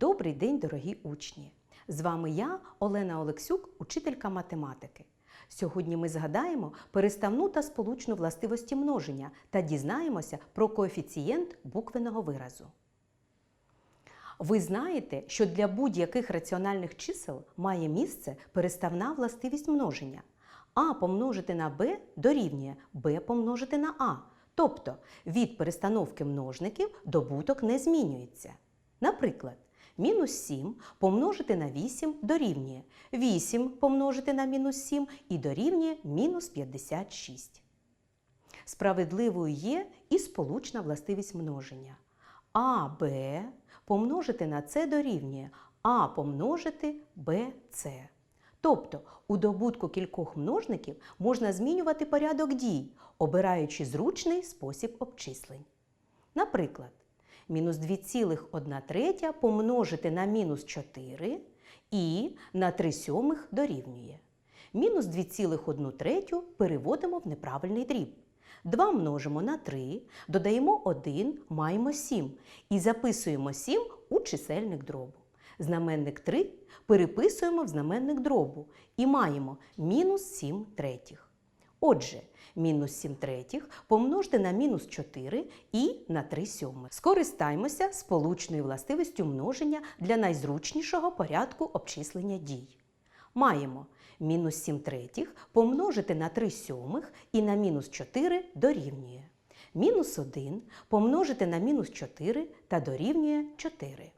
Добрий день, дорогі учні! З вами я, Олена Олексюк, учителька математики. Сьогодні ми згадаємо переставну та сполучну властивості множення та дізнаємося про коефіцієнт буквеного виразу. Ви знаєте, що для будь-яких раціональних чисел має місце переставна властивість множення. А помножити на b дорівнює b помножити на а. Тобто від перестановки множників добуток не змінюється. Наприклад, мінус 7 помножити на 8 дорівнює 8 помножити на мінус 7 і дорівнює мінус 56. Справедливою є і сполучна властивість множення. АБ помножити на С дорівнює А помножити БЦ. Тобто у добутку кількох множників можна змінювати порядок дій, обираючи зручний спосіб обчислень. Наприклад, мінус 2,1 третя помножити на мінус 4 і на 3 сьомих дорівнює. Мінус 2,1 третю переводимо в неправильний дріб. 2 множимо на 3, додаємо 1, маємо 7 і записуємо 7 у чисельник дробу. Знаменник 3 переписуємо в знаменник дробу і маємо мінус 7 третіх. Отже, мінус 7 третіх помножте на мінус 4 і на 3 сьомих. Скористаймося сполучною властивістю множення для найзручнішого порядку обчислення дій. Маємо мінус 7 третіх помножити на 3 сьомих і на мінус 4 дорівнює. Мінус 1 помножити на мінус 4 та дорівнює 4.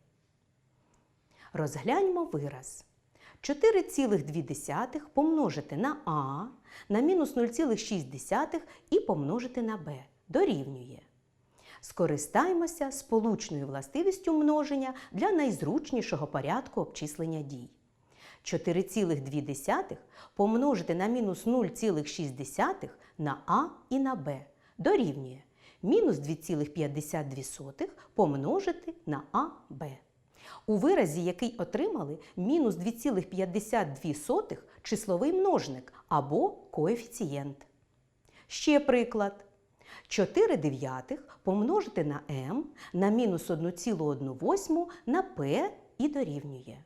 Розгляньмо вираз. 4,2 помножити на А на мінус 0,6 і помножити на Б дорівнює. Скористаймося сполучною властивістю множення для найзручнішого порядку обчислення дій. 4,2 помножити на мінус 0,6 на А і на Б дорівнює мінус 2,52 помножити на АБ. У виразі, який отримали, мінус 2,52 числовий множник або коефіцієнт. Ще приклад. 4 дев'ятих помножити на m на мінус 1,1 на p і дорівнює.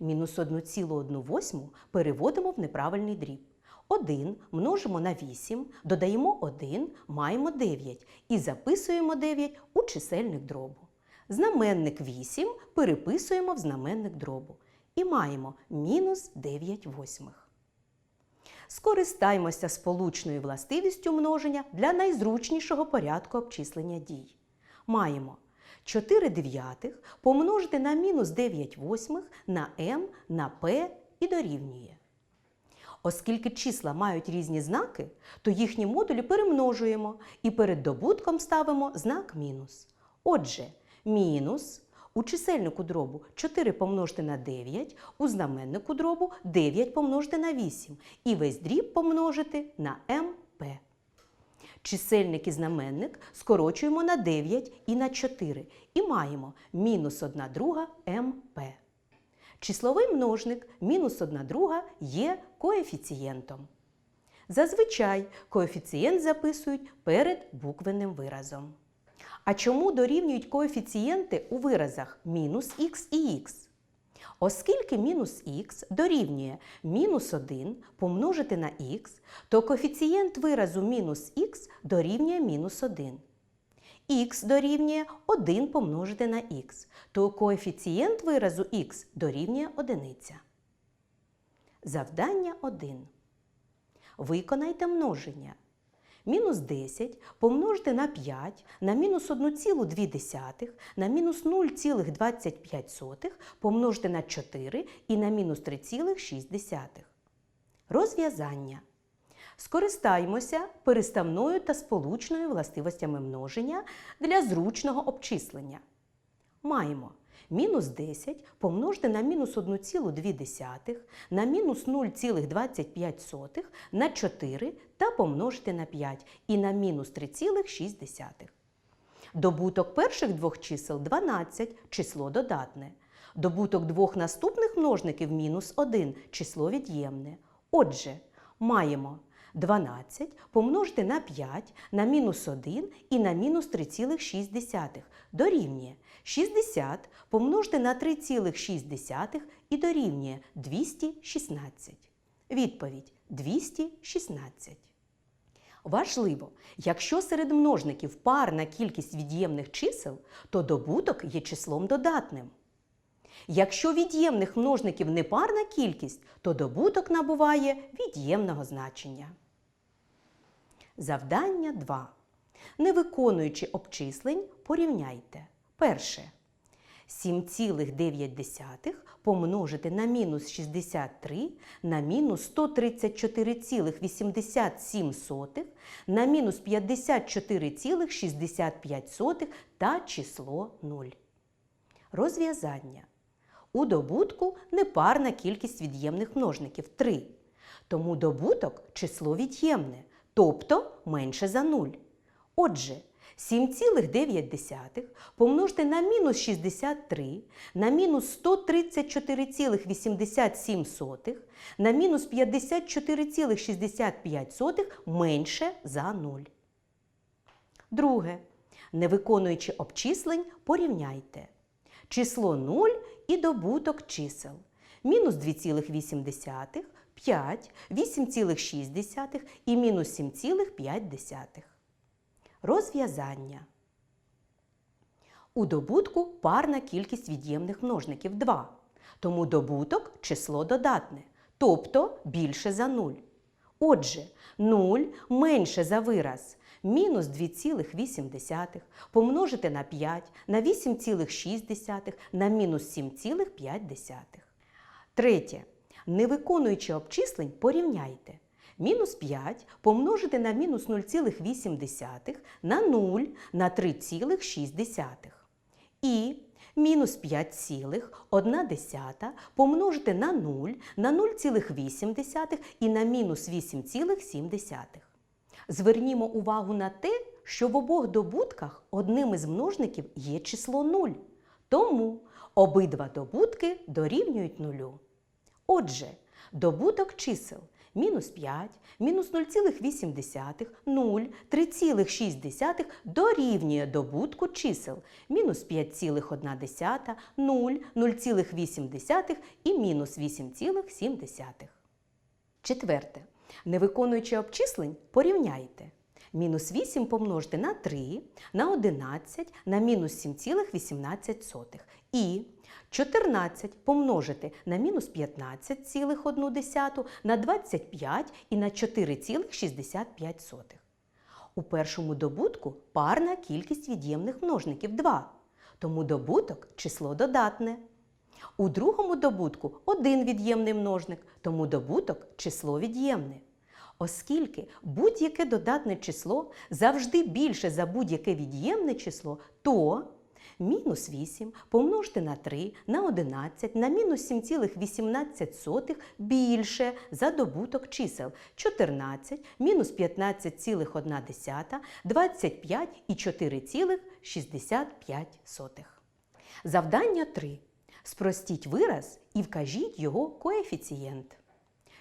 Мінус 1,1 переводимо в неправильний дріб. 1 множимо на 8, додаємо 1, маємо 9 і записуємо 9 у чисельник дробу. Знаменник 8 переписуємо в знаменник дробу. І маємо мінус 9 восьмих. Скористаймося сполучною властивістю множення для найзручнішого порядку обчислення дій. Маємо 4 дев'ятих помножити на мінус 9 восьмих на m на p і дорівнює. Оскільки числа мають різні знаки, то їхні модулі перемножуємо і перед добутком ставимо знак мінус. Отже, мінус у чисельнику дробу 4 помножити на 9, у знаменнику дробу 9 помножити на 8 і весь дріб помножити на МП. Чисельник і знаменник скорочуємо на 9 і на 4 і маємо мінус 1 друга МП. Числовий множник мінус 1 друга є коефіцієнтом. Зазвичай коефіцієнт записують перед буквенним виразом. А чому дорівнюють коефіцієнти у виразах мінус х і х? Оскільки мінус х дорівнює мінус 1 помножити на х, то коефіцієнт виразу мінус х дорівнює мінус 1. х дорівнює 1 помножити на х, то коефіцієнт виразу х дорівнює 1. Завдання 1. Виконайте множення. Мінус 10 помножити на 5 на мінус 1,2 на мінус 0,25 помножити на 4 і на мінус 3,6. Розв'язання. Скористаймося переставною та сполучною властивостями множення для зручного обчислення. Маємо мінус 10 помножити на мінус 1,2 на мінус 0,25 на 4 та помножити на 5 і на мінус 3,6. Добуток перших двох чисел 12 число додатне. Добуток двох наступних множників мінус 1 число від'ємне. Отже, маємо 12 помножити на 5 на мінус 1 і на мінус 3,6 дорівнює 60 помножити на 3,6 і дорівнює 216. Відповідь 216. Важливо, якщо серед множників парна кількість від'ємних чисел, то добуток є числом додатним. Якщо від'ємних множників непарна кількість, то добуток набуває від'ємного значення. Завдання 2. Не виконуючи обчислень, порівняйте. Перше. 7,9 помножити на мінус 63 на мінус 134,87 на мінус 54,65 та число 0. Розв'язання. У добутку непарна кількість від'ємних множників 3. Тому добуток число від'ємне, тобто менше за 0. Отже, 7,9 помножити на мінус 63 на мінус 134,87 на мінус 54,65 менше за 0. Друге. Не виконуючи обчислень, порівняйте. Число 0 і добуток чисел. Мінус 2,8, 5, 8,6 і мінус 7,5. Розв'язання. У добутку парна кількість від'ємних множників 2. Тому добуток число додатне, тобто більше за 0. Отже, 0 менше за вираз мінус 2,8 помножити на 5 на 8,6 на мінус 7,5. Третє. Не виконуючи обчислень, порівняйте. Мінус 5 помножити на мінус 0,8 на 0 на 3,6. І мінус 5,1 помножити на 0 на 0,8 і на мінус 8,7. Звернімо увагу на те, що в обох добутках одним із множників є число 0. Тому обидва добутки дорівнюють нулю. Отже, добуток чисел мінус 5, мінус 0,8, 0, 3,6 дорівнює добутку чисел мінус 5,1, 0, 0,8 і мінус 8,7. Четверте. Не виконуючи обчислень, порівняйте. Мінус 8 помножити на 3, на 11, на мінус 7,18. І 14 помножити на мінус 15,1, на 25 і на 4,65. У першому добутку парна кількість від'ємних множників 2, тому добуток число додатне. У другому добутку один від'ємний множник, тому добуток число від'ємне. Оскільки будь-яке додатне число завжди більше за будь-яке від'ємне число, то мінус 8 помножити на 3 на 11 на мінус 7,18 більше за добуток чисел 14, мінус 15,1, 25 і 4,65. Завдання 3. Спростіть вираз і вкажіть його коефіцієнт.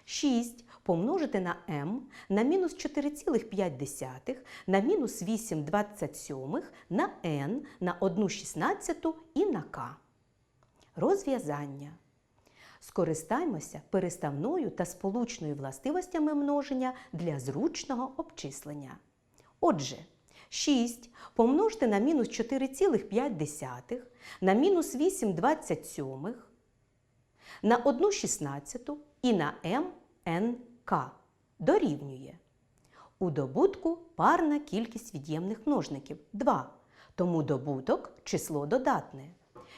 6 помножити на m на мінус 4,5 на мінус 8,27 на n на 1,16 і на k. Розв'язання. Скористаймося переставною та сполучною властивостями множення для зручного обчислення. Отже, 6 помножити на мінус 4,5 на мінус 8,27 на 1,16 і на МНК дорівнює. У добутку парна кількість від'ємних множників 2, тому добуток число додатне.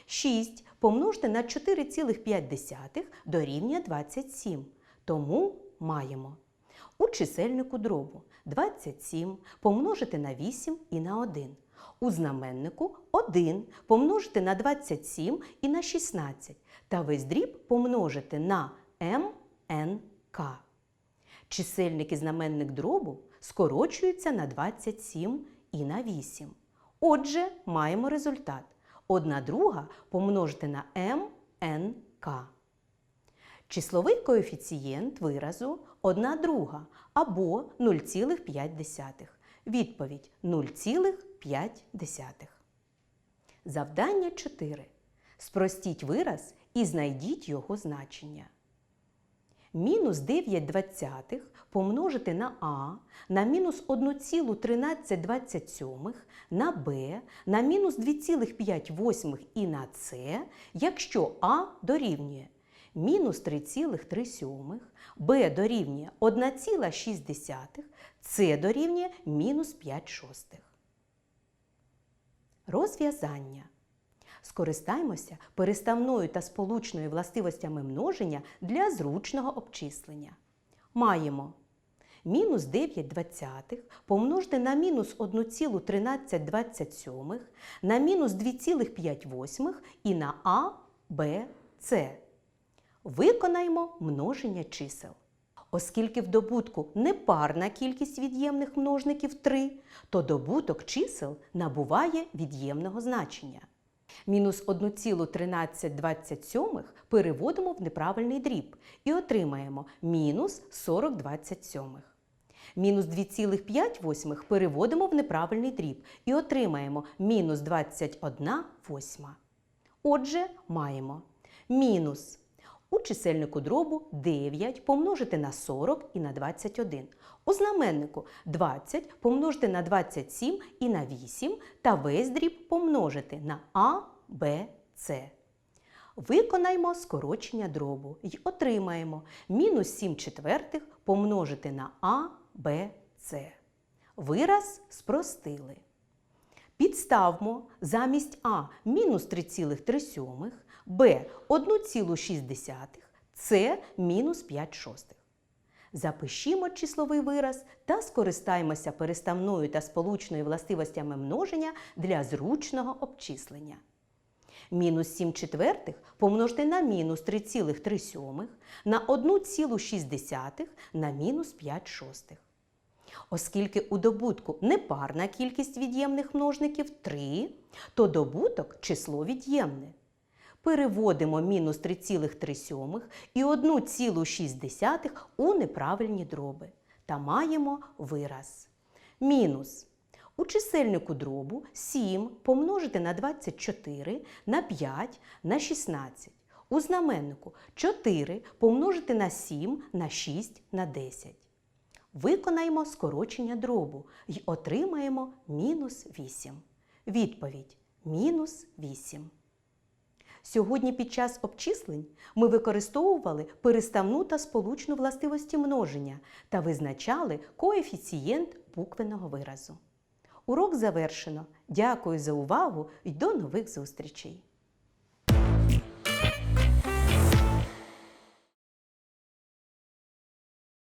6 помножити на 4,5 дорівнює 27, тому маємо у чисельнику дробу 27 помножити на 8 і на 1. У знаменнику 1 помножити на 27 і на 16 та весь дріб помножити на МНК. Чисельник і знаменник дробу скорочуються на 27 і на 8. Отже, маємо результат. 1 друга помножити на МНК. Числовий коефіцієнт виразу 1 друга або 0,5. Відповідь 0,5. Завдання 4. Спростіть вираз і знайдіть його значення. Мінус 9 двадцятих помножити на А, на мінус 1,1327, на Б, на мінус 2,5 і на С, якщо А дорівнює мінус 3,3, Б дорівнює 1,6, С дорівнює мінус 5 шостих. Розв'язання. Скористаймося переставною та сполучною властивостями множення для зручного обчислення. Маємо мінус 9 двадцятих помножити на мінус 1,1327 на мінус 2,5 і на А, Б, С. Виконаємо множення чисел. Оскільки в добутку непарна кількість від'ємних множників 3, то добуток чисел набуває від'ємного значення. Мінус 1,1327 переводимо в неправильний дріб і отримаємо мінус 40,27. Мінус 2,5 переводимо в неправильний дріб і отримаємо мінус 21 восьма. Отже, маємо мінус у чисельнику дробу 9 помножити на 40 і на 21. У знаменнику 20 помножити на 27 і на 8 та весь дріб помножити на А, Б, С. Виконаймо скорочення дробу і отримаємо мінус 7 четвертих помножити на А, Б, С. Вираз спростили. Підставмо замість А мінус 3,3, Б 1,6, С мінус 5 шостих. Запишімо числовий вираз та скористаємося переставною та сполучною властивостями множення для зручного обчислення. Мінус 7 четвертих помножити на мінус 3,3 на 1,6 на мінус 5 шостих. Оскільки у добутку непарна кількість від'ємних множників 3, то добуток число від'ємне. Переводимо мінус 3,3 і 1,6 у неправильні дроби та маємо вираз. Мінус. У чисельнику дробу 7 помножити на 24 на 5 на 16. У знаменнику 4 помножити на 7 на 6 на 10. Виконаємо скорочення дробу і отримаємо мінус 8. Відповідь мінус 8. Сьогодні під час обчислень ми використовували переставну та сполучну властивості множення та визначали коефіцієнт буквеного виразу. Урок завершено. Дякую за увагу і до нових зустрічей!